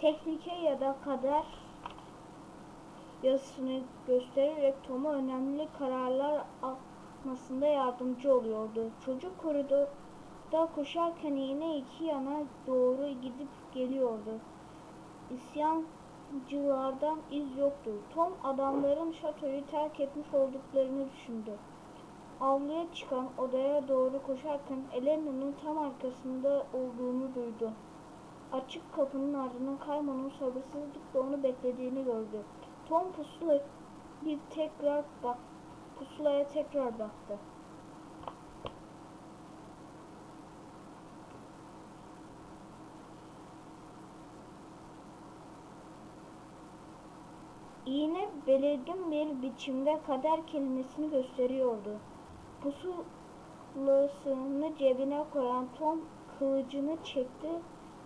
tehlike ya da kader yazısını göstererek Tom'a önemli kararlar almasında yardımcı oluyordu. Çocuk koridorda koşarken yine iki yana doğru gidip geliyordu. İsyancılardan iz yoktu. Tom adamların şatoyu terk etmiş olduklarını düşündü. Avluya çıkan odaya doğru koşarken Elena'nın tam arkasında olduğunu duydu. Açık kapının ardından Kaymon'un sabırsızlıkla onu beklediğini gördü. Tom pusula bir tekrar bak pusulaya tekrar baktı. İğne belirgin bir biçimde kader kelimesini gösteriyordu. Pusulasını cebine koyan Tom kılıcını çekti.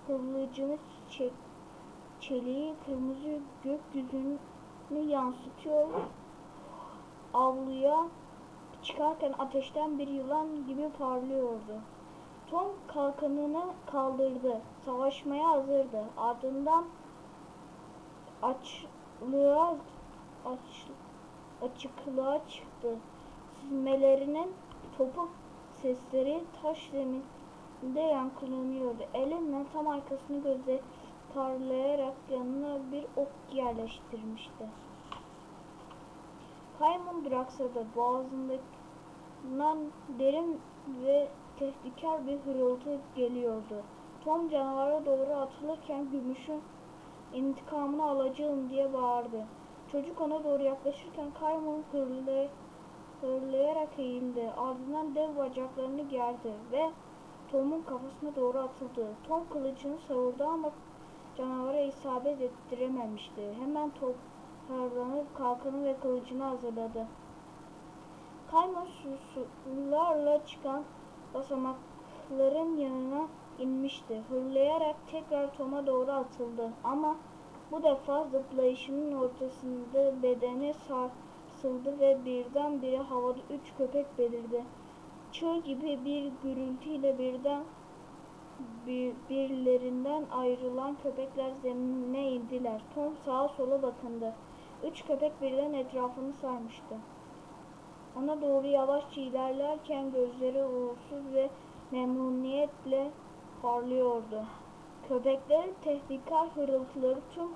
Kılıcını çek, çeliği kırmızı gökyüzünü yansıtıyor. Avluya çıkarken ateşten bir yılan gibi parlıyordu. Tom kalkanını kaldırdı. Savaşmaya hazırdı. Ardından açlığa aç, açıklığa çıktı. Süzmelerinin topuk sesleri taş zeminde yankılanıyordu. Elinin tam arkasını göze parlayarak yanına bir ok yerleştirmişti. Kaymon duraksadı. Boğazından derin ve tehditkar bir hırıltı geliyordu. Tom canavara doğru atılırken gümüşün intikamını alacağım diye bağırdı. Çocuk ona doğru yaklaşırken Kaymon hırlay hırlayarak eğildi. Ardından dev bacaklarını gerdi ve Tom'un kafasına doğru atıldı. Tom kılıcını savurdu ama canavara isabet ettirememişti. Hemen toparlanıp kalkanı ve kılıcını hazırladı. Kaymon sularla çıkan basamakların yanına inmişti. Hırlayarak tekrar Tom'a doğru atıldı. Ama bu defa zıplayışının ortasında bedeni sarsıldı ve birdenbire havada üç köpek belirdi. Çığ gibi bir gürültüyle birden birbirlerinden ayrılan köpekler zemine indiler. Tom sağa sola bakındı. Üç köpek birden etrafını sarmıştı. Ona doğru yavaşça ilerlerken gözleri uğursuz ve memnuniyetle parlıyordu. Köpeklerin tehditkar hırıltıları tüm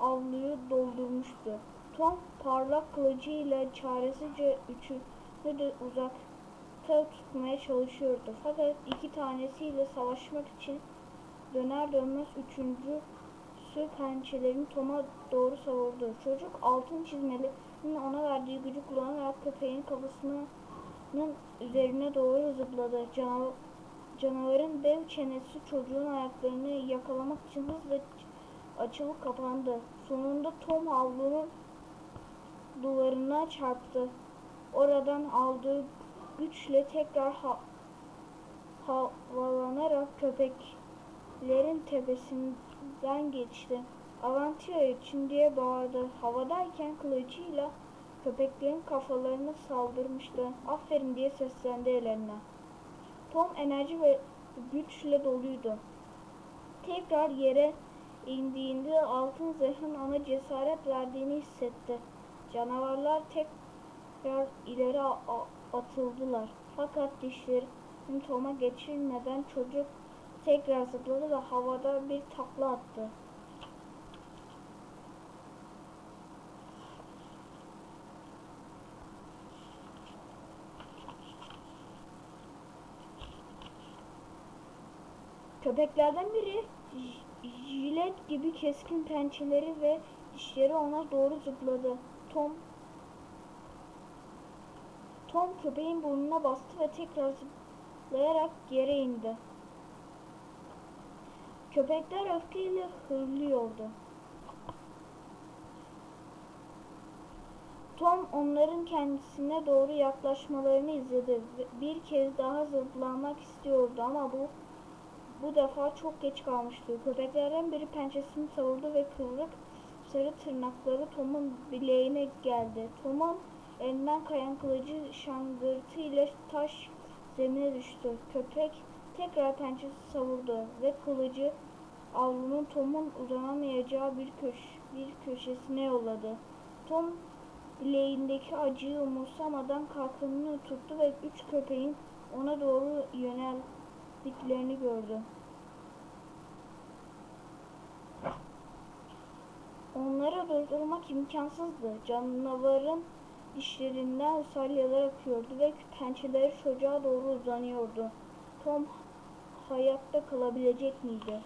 avluyu doldurmuştu. Tom parlak kılıcıyla çaresizce üçünü de uzakta tutmaya çalışıyordu. Fakat iki tanesiyle savaşmak için döner dönmez üçüncüsü pençelerini Tom'a doğru savurdu. Çocuk altın çizmelerinin ona verdiği gücü kullanarak köpeğin kafasının üzerine doğru zıpladı. Canavar Canavarın dev çenesi çocuğun ayaklarını yakalamak için hızla açılıp kapandı. Sonunda Tom havlunun duvarına çarptı. Oradan aldığı güçle tekrar ha havalanarak köpeklerin tepesinden geçti. Avantiya için diye bağırdı. Havadayken kılıcıyla köpeklerin kafalarını saldırmıştı. Aferin diye seslendi Elena. Tom enerji ve güçle doluydu. Tekrar yere indiğinde altın zırhın ona cesaret verdiğini hissetti. Canavarlar tekrar ileri atıldılar. Fakat dişlerini Tom'a geçirmeden çocuk tekrar zıpladı ve havada bir takla attı. Köpeklerden biri jilet gibi keskin pençeleri ve dişleri ona doğru zıpladı. Tom Tom köpeğin burnuna bastı ve tekrar zıplayarak yere indi. Köpekler öfkeyle hırlıyordu. Tom onların kendisine doğru yaklaşmalarını izledi. Bir kez daha zıplamak istiyordu ama bu bu defa çok geç kalmıştı. Köpeklerden biri pençesini savurdu ve kıvrık sarı tırnakları Tom'un bileğine geldi. Tom'un elinden kayan kılıcı şangırtı ile taş zemine düştü. Köpek tekrar pençesi savurdu ve kılıcı avlunun Tom'un uzanamayacağı bir, köş bir köşesine yolladı. Tom bileğindeki acıyı umursamadan kalkanını tuttu ve üç köpeğin ona doğru yöneldiklerini gördü. Onları durdurmak imkansızdı. Canavarın dişlerinden salyalar akıyordu ve pençeleri çocuğa doğru uzanıyordu. Tom hayatta kalabilecek miydi?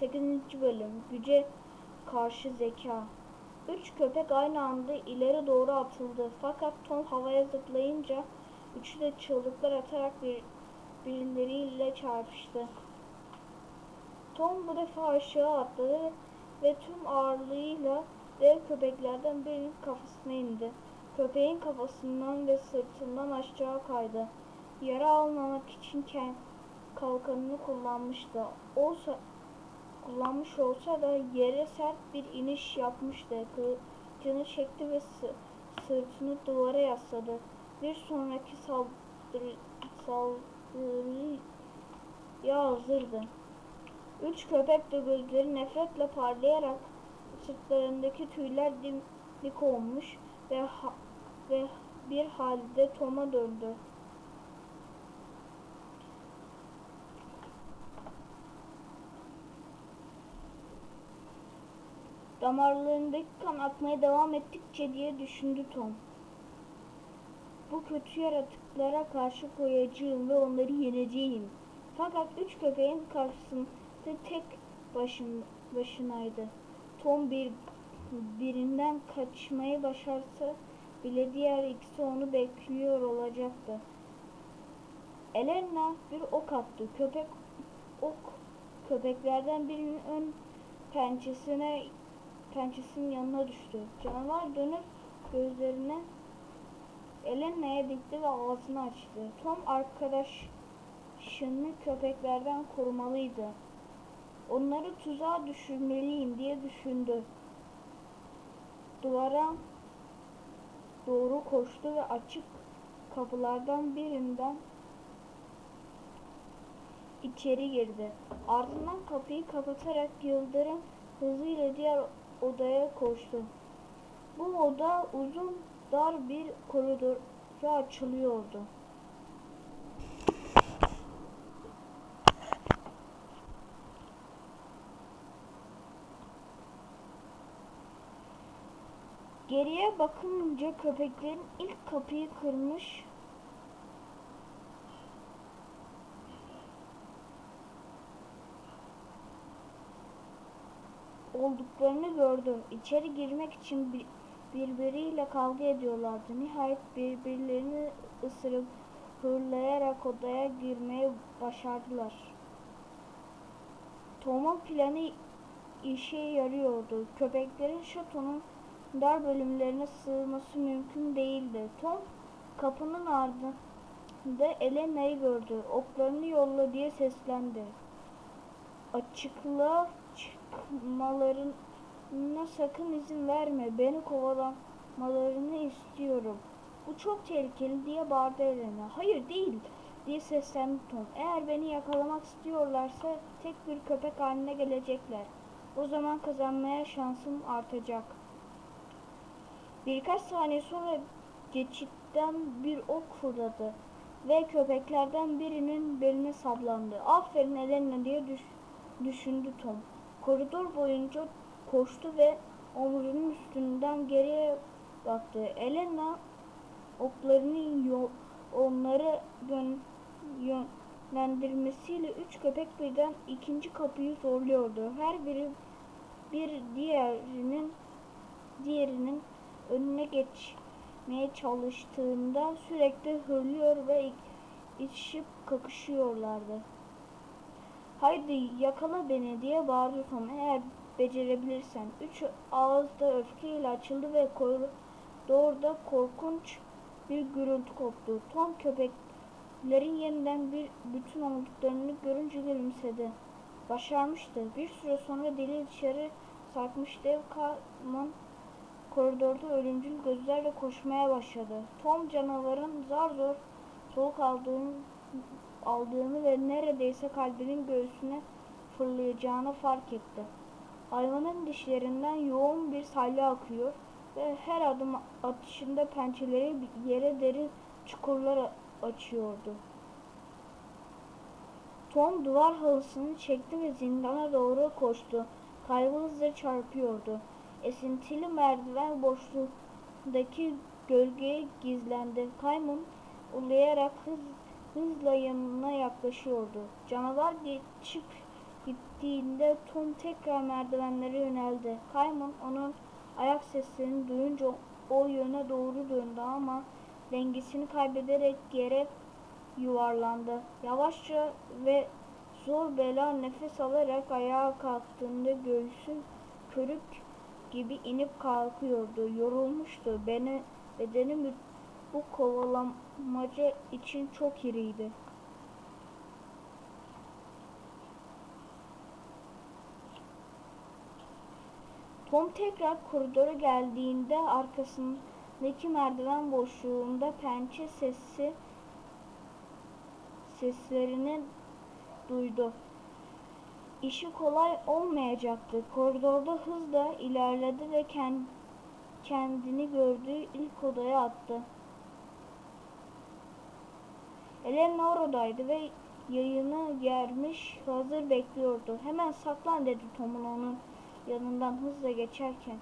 8. bölüm Güce karşı zeka Üç köpek aynı anda ileri doğru atıldı. Fakat Tom havaya zıplayınca üçü de çığlıklar atarak bir, birileriyle çarpıştı. Tom bu defa aşağı atladı ve tüm ağırlığıyla dev köpeklerden birinin kafasına indi. Köpeğin kafasından ve sırtından aşağı kaydı. Yara almamak için kalkanını kullanmıştı. Olsa kullanmış olsa da yere sert bir iniş yapmıştı. Kılıcını çekti ve sı- sırtını duvara yasladı. Bir sonraki saldırı, saldırıya hazırdı. Üç köpek de gözleri nefretle parlayarak sırtlarındaki tüyler dimdik olmuş ve, ha- ve bir halde Tom'a döndü. Damarlarındaki kan akmaya devam ettikçe diye düşündü Tom. Bu kötü yaratıklara karşı koyacağım ve onları yeneceğim. Fakat üç köpeğin karşısında tek başın, başınaydı. Tom bir birinden kaçmayı başarsa bile diğer ikisi onu bekliyor olacaktı. Elena bir ok attı. Köpek ok köpeklerden birinin ön pençesine pençesinin yanına düştü. Canavar dönüp gözlerine Elena'ya dikti ve ağzını açtı. Tom arkadaşını köpeklerden korumalıydı. Onları tuzağa düşürmeliyim diye düşündü. Duvara doğru koştu ve açık kapılardan birinden içeri girdi. Ardından kapıyı kapatarak yıldırım hızıyla diğer odaya koştu. Bu oda uzun dar bir koridora açılıyordu. Geriye bakınca köpeklerin ilk kapıyı kırmış olduklarını gördü. İçeri girmek için bir, birbiriyle kavga ediyorlardı. Nihayet birbirlerini ısırıp hırlayarak odaya girmeye başardılar. Tom'un planı işe yarıyordu. Köpeklerin şatonun dar bölümlerine sığması mümkün değildi. Tom kapının ardında Elena'yı gördü. Oklarını yolla diye seslendi. Açıklığa çıkmalarına sakın izin verme. Beni kovalamalarını istiyorum. Bu çok tehlikeli diye bağırdı Elena. Hayır değil diye seslendi Tom. Eğer beni yakalamak istiyorlarsa tek bir köpek haline gelecekler. O zaman kazanmaya şansım artacak. Birkaç saniye sonra geçitten bir ok fırladı ve köpeklerden birinin beline saplandı. Aferin Elena diye düş düşündü Tom. Koridor boyunca koştu ve omuzunun üstünden geriye baktı. Elena oklarını yol, onları yön, yönlendirmesiyle üç köpek birden ikinci kapıyı zorluyordu. Her biri bir diğerinin diğerinin önüne geçmeye çalıştığında sürekli hırlıyor ve itişip kakışıyorlardı. Haydi yakala beni diye bağırdı Tom. Eğer becerebilirsen. Üç ağız da öfkeyle açıldı ve koridorda korkunç bir gürültü koptu. Tom köpeklerin yeniden bir bütün olduklarını görünce gülümsedi. Başarmıştı. Bir süre sonra deli dışarı sarkmış dev karman koridorda ölümcül gözlerle koşmaya başladı. Tom canavarın zar zor soluk aldığını aldığını ve neredeyse kalbinin göğsüne fırlayacağını fark etti. Hayvanın dişlerinden yoğun bir salya akıyor ve her adım atışında pençeleri yere derin çukurlar açıyordu. Tom duvar halısını çekti ve zindana doğru koştu. Hızla çarpıyordu. Esintili merdiven boşluğundaki gölgeye gizlendi. Kaymun uluyarak hız, hızla yanına yaklaşıyordu. Canavar geçip gittiğinde Tom tekrar merdivenlere yöneldi. Kaymun onun ayak seslerini duyunca o yöne doğru döndü ama dengesini kaybederek yere yuvarlandı. Yavaşça ve zor bela nefes alarak ayağa kalktığında göğsü körük gibi inip kalkıyordu. Yorulmuştu. Beni, bedeni bu kovalamaca için çok iriydi. Tom tekrar koridora geldiğinde arkasındaki merdiven boşluğunda pençe sesi seslerini duydu. İşi kolay olmayacaktı. Koridorda hızla ilerledi ve kendini gördüğü ilk odaya attı. Elena oradaydı ve yayını germiş hazır bekliyordu. Hemen saklan dedi Tom'un onun yanından hızla geçerken.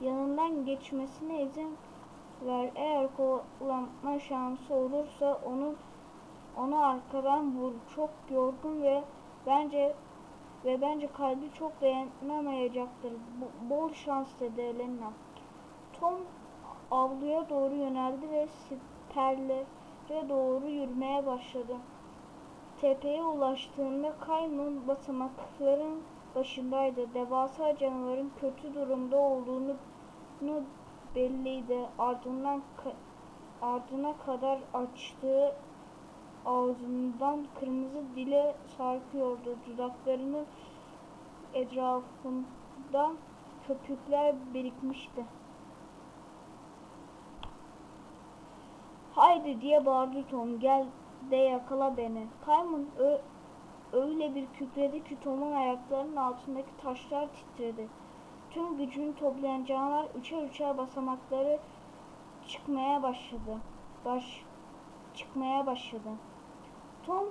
Yanından geçmesine izin ver. Eğer kovalanma şansı olursa onu onu arkadan vur. Çok yorgun ve bence ve bence kalbi çok dayanamayacaktır. Bol şans Elena. Tom avluya doğru yöneldi ve siperlere doğru yürümeye başladı. Tepeye ulaştığında Kaymun basamakların başındaydı. Devasa canavarın kötü durumda olduğunu belliydi. Ardından ardına kadar açtığı ağzından kırmızı dile sarkıyordu. Dudaklarının etrafında köpükler birikmişti. Haydi diye bağırdı Tom. Gel de yakala beni. Kaymun öyle bir kükredi ki Tom'un ayaklarının altındaki taşlar titredi. Tüm gücünü toplayan canavar üçer üçer basamakları çıkmaya başladı. Baş çıkmaya başladı. Tom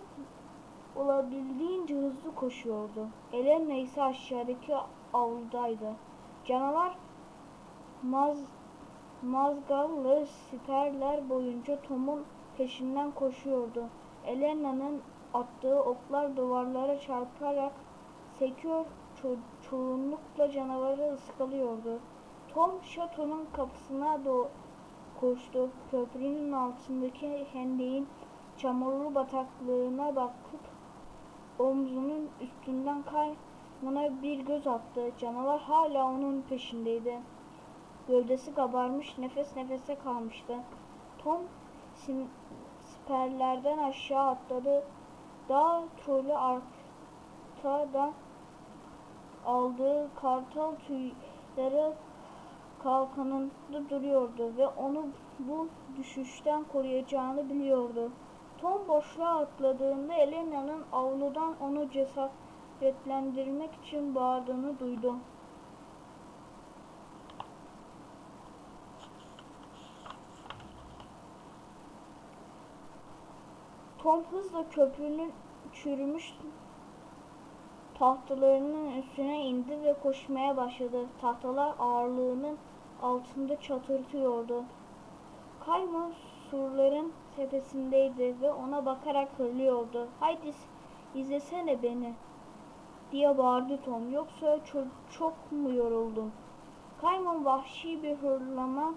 olabildiğince hızlı koşuyordu. Elena ise aşağıdaki avludaydı. Canavar maz, mazgallı siperler boyunca Tom'un peşinden koşuyordu. Elena'nın attığı oklar duvarlara çarparak sekiyor, ço çoğunlukla canavarı ıskalıyordu. Tom şatonun kapısına doğru koştu. Köprünün altındaki hendeğin çamurlu bataklığına bakıp omzunun üstünden kaymana bir göz attı. Canavar hala onun peşindeydi. Gövdesi kabarmış, nefes nefese kalmıştı. Tom siperlerden aşağı atladı. Dağ trolü arkada aldığı kartal tüyleri kalkanında duruyordu ve onu bu düşüşten koruyacağını biliyordu. Tom boşluğa atladığında Elena'nın avludan onu cesaretlendirmek için bağırdığını duydu. Tom hızla köprünün çürümüş tahtalarının üstüne indi ve koşmaya başladı. Tahtalar ağırlığının altında çatırtıyordu. Kayma surların tepesindeydi ve ona bakarak hırlıyordu. Haydi izlesene beni diye bağırdı Tom. Yoksa çok, çok mu yoruldun? Kayman vahşi bir hırlama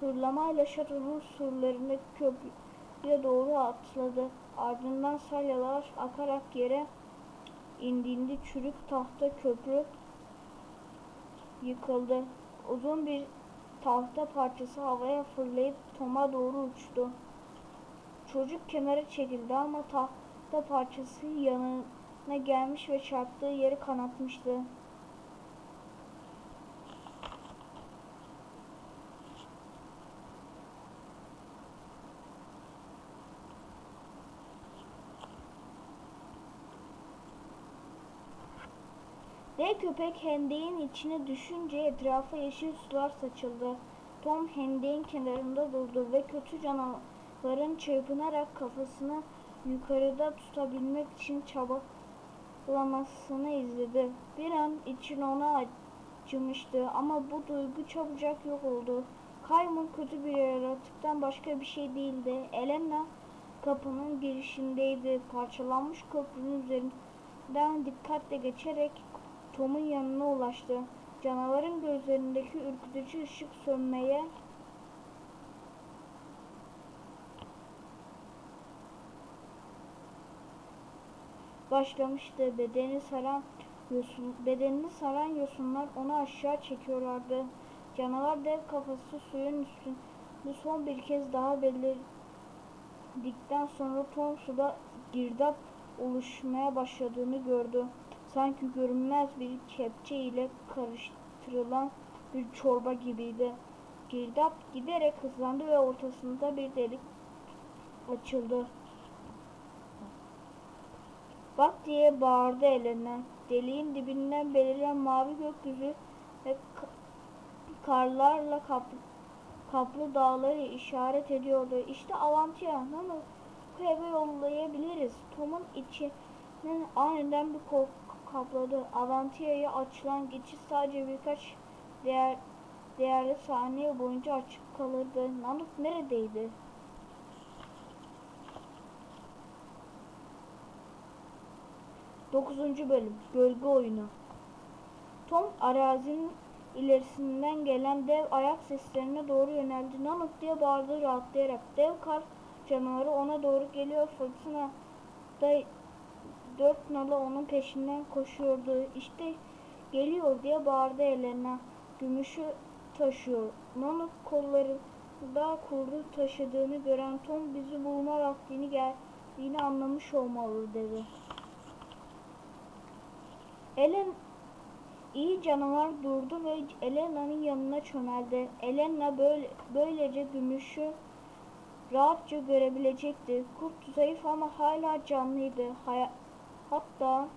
hırlamayla şatonun surlarındaki köprüye doğru atladı. Ardından salyalar akarak yere indiğinde çürük tahta köprü yıkıldı. Uzun bir tahta parçası havaya fırlayıp Tom'a doğru uçtu. Çocuk kenara çekildi ama tahta parçası yanına gelmiş ve çarptığı yeri kanatmıştı. Köpek hendeğin içine düşünce etrafa yeşil sular saçıldı. Tom hendeğin kenarında durdu ve kötü canavarın çırpınarak kafasını yukarıda tutabilmek için çabalamasını izledi. Bir an için ona acımıştı ama bu duygu çabucak yok oldu. Kaymun kötü bir yaratıktan başka bir şey değildi. Elena kapının girişindeydi. Parçalanmış köprünün üzerinden dikkatle geçerek Tom'un yanına ulaştı. Canavarın gözlerindeki ürkütücü ışık sönmeye başlamıştı. Bedeni saran yosun, bedenini saran yosunlar onu aşağı çekiyorlardı. Canavar dev kafası suyun üstünde son bir kez daha belirdikten sonra Tom suda girdap oluşmaya başladığını gördü. Sanki görünmez bir kepçe ile karıştırılan bir çorba gibiydi. Girdap giderek hızlandı ve ortasında bir delik açıldı. Bak diye bağırdı Elena. Deliğin dibinden beliren mavi gökyüzü ve ka- karlarla kaplı, kaplı dağları işaret ediyordu. İşte Avantia, Nano, bu eve yollayabiliriz. Tom'un içinin aniden bir korku kapladı. Avantia'ya açılan geçit sadece birkaç değer, değerli saniye boyunca açık kalırdı. Nanuk neredeydi? Dokuzuncu bölüm Gölge Oyunu Tom arazinin ilerisinden gelen dev ayak seslerine doğru yöneldi. Nanuk diye bağırdı rahatlayarak. Dev kar canavarı ona doğru geliyor. Fırtına da dört nalı onun peşinden koşuyordu. İşte geliyor diye bağırdı Elena. Gümüşü taşıyor. Nanuk kollarında kurdu taşıdığını gören Tom bizi bulma vaktini geldiğini anlamış olmalı dedi. Elen iyi canavar durdu ve Elena'nın yanına çömeldi. Elena böyle, böylece gümüşü rahatça görebilecekti. Kurt zayıf ama hala canlıydı. Hay- hatta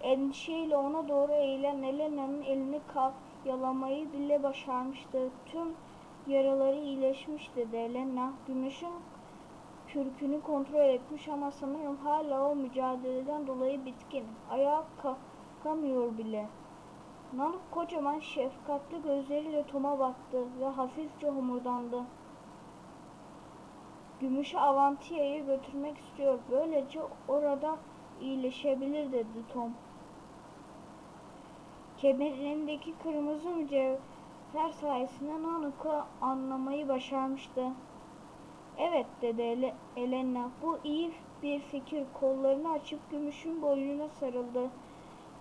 endişeyle ona doğru eğilen Elena'nın elini yalamayı bile başarmıştı. Tüm yaraları iyileşmiş dedi Elena. Gümüşün kürkünü kontrol etmiş ama sanırım hala o mücadeleden dolayı bitkin. Ayağa kalkamıyor bile. Nanuk kocaman şefkatli gözleriyle Tom'a baktı ve hafifçe homurdandı. Gümüşü Avantia'ya götürmek istiyor. Böylece orada iyileşebilir dedi Tom. Kemerindeki kırmızı mücevher sayesinde Nanuk'u anlamayı başarmıştı. Evet dedi Ele- Elena. Bu iyi bir fikir. Kollarını açıp gümüşün boynuna sarıldı.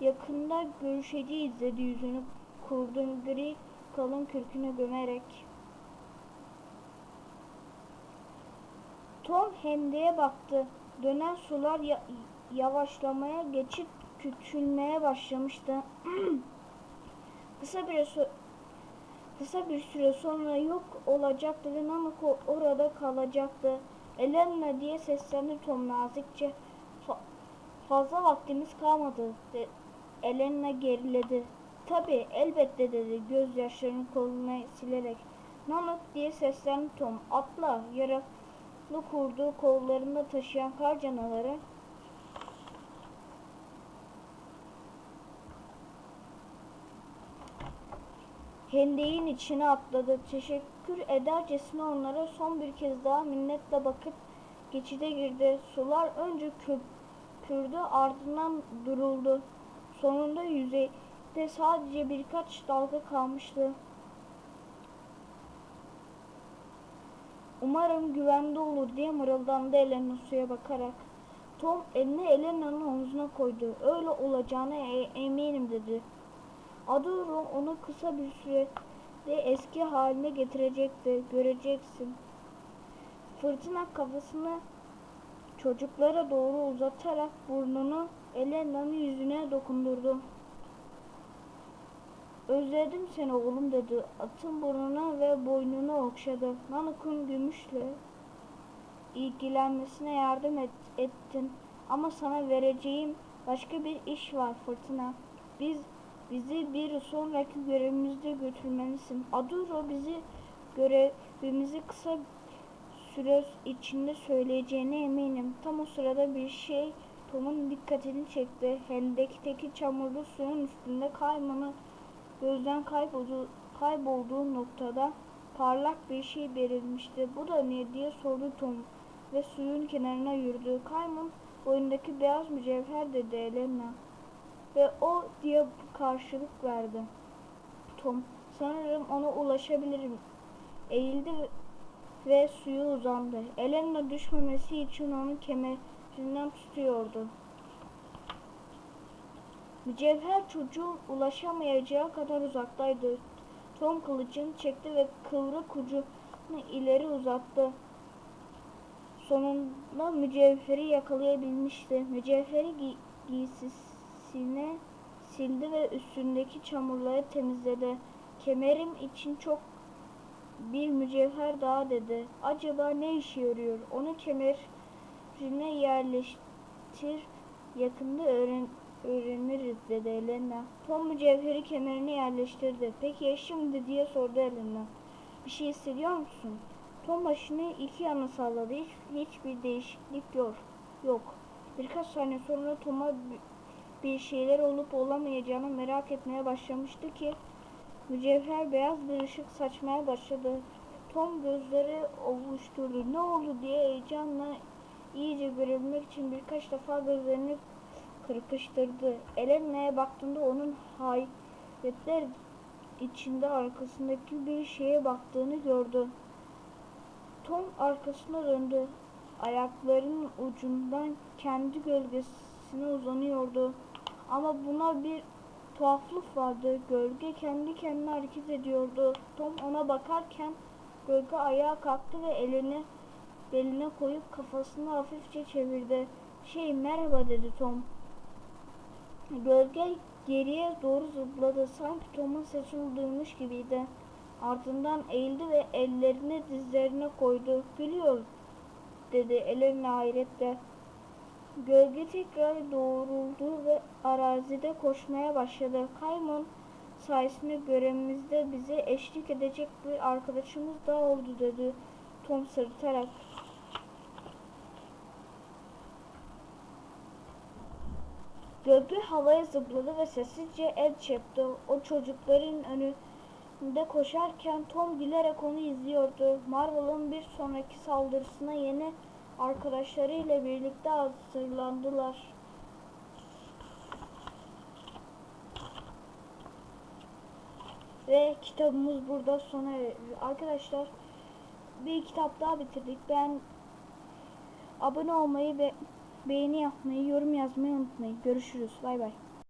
Yakında görüşeceğiz dedi yüzünü kurdun gri kalın kürküne gömerek. Tom hendeğe baktı. Dönen sular ya- yavaşlamaya geçip küçülmeye başlamıştı. kısa bir kısa bir süre sonra yok olacaktı ve Namiko orada kalacaktı. Elena diye seslendi Tom nazikçe. Fa- fazla vaktimiz kalmadı. De- Elena geriledi. Tabii elbette dedi gözyaşlarını koluna silerek. Namık diye seslendi Tom. Atla yaralı kurdu kollarında taşıyan kar canavarı hendeğin içine atladı. Teşekkür edercesine onlara son bir kez daha minnetle bakıp geçide girdi. Sular önce köpürdü ardından duruldu. Sonunda yüzeyde sadece birkaç dalga kalmıştı. Umarım güvende olur diye mırıldandı Elena suya bakarak. Tom elini Elena'nın omzuna koydu. Öyle olacağına e- eminim dedi. Adoro onu kısa bir sürede eski haline getirecekti. Göreceksin. Fırtına kafasını çocuklara doğru uzatarak burnunu Elena'nın yüzüne dokundurdu. Özledim seni oğlum dedi. Atın burnuna ve boynunu okşadı. Nanuk'un gümüşle ilgilenmesine yardım et, ettin. Ama sana vereceğim Başka bir iş var Fırtına. Biz bizi bir sonraki görevimizde götürmelisin. Aduro bizi görevimizi kısa süre içinde söyleyeceğine eminim. Tam o sırada bir şey Tom'un dikkatini çekti. Hendekteki çamurlu suyun üstünde kaymanı gözden kaybolduğu, kaybolduğu noktada parlak bir şey belirmişti. Bu da ne diye sordu Tom ve suyun kenarına yürüdü. Kayman boyundaki beyaz mücevher dedi Elena. Ve o diye karşılık verdi. Tom sanırım ona ulaşabilirim. Eğildi ve suya uzandı. Elena düşmemesi için onu kemerinden tutuyordu. Mücevher çocuğun ulaşamayacağı kadar uzaktaydı. Tom kılıcını çekti ve kıvrık ucunu ileri uzattı. Sonunda mücevheri yakalayabilmişti. Mücevheri gi- giysisine sildi ve üstündeki çamurları temizledi. Kemerim için çok bir mücevher daha dedi. Acaba ne işe yarıyor? Onu kemerine yerleştir. Yakında öğren öğreniriz dedi Elena. Tom mücevheri kemerine yerleştirdi. Peki ya şimdi diye sordu Elena. Bir şey hissediyor musun? Tom başını iki yana salladı. Hiç, hiçbir değişiklik yok. Yok. Birkaç saniye sonra Tom'a bi- bir şeyler olup olamayacağını merak etmeye başlamıştı ki mücevher beyaz bir ışık saçmaya başladı. Tom gözleri ovuşturdu. Ne oldu diye heyecanla iyice görebilmek için birkaç defa gözlerini kırpıştırdı. Elena'ya baktığında onun hayretler içinde arkasındaki bir şeye baktığını gördü. Tom arkasına döndü. Ayaklarının ucundan kendi gölgesine uzanıyordu. Ama buna bir tuhaflık vardı. Gölge kendi kendine hareket ediyordu. Tom ona bakarken gölge ayağa kalktı ve elini beline koyup kafasını hafifçe çevirdi. Şey merhaba dedi Tom. Gölge geriye doğru zıpladı. Sanki Tom'un sesini duymuş gibiydi. Ardından eğildi ve ellerini dizlerine koydu. Gülüyor dedi Elena hayretle. Gölge tekrar doğruldu ve arazide koşmaya başladı. Kaymon sayesinde görevimizde bize eşlik edecek bir arkadaşımız daha oldu dedi Tom sırıtarak. Gölge havaya zıpladı ve sessizce el çırptı. O çocukların önünde koşarken Tom gülerek onu izliyordu. Marvel'ın bir sonraki saldırısına yeni arkadaşlarıyla birlikte hazırlandılar. Ve kitabımız burada sona eriyor. Arkadaşlar bir kitap daha bitirdik. Ben abone olmayı ve beğeni yapmayı, yorum yazmayı unutmayın. Görüşürüz. Bay bay.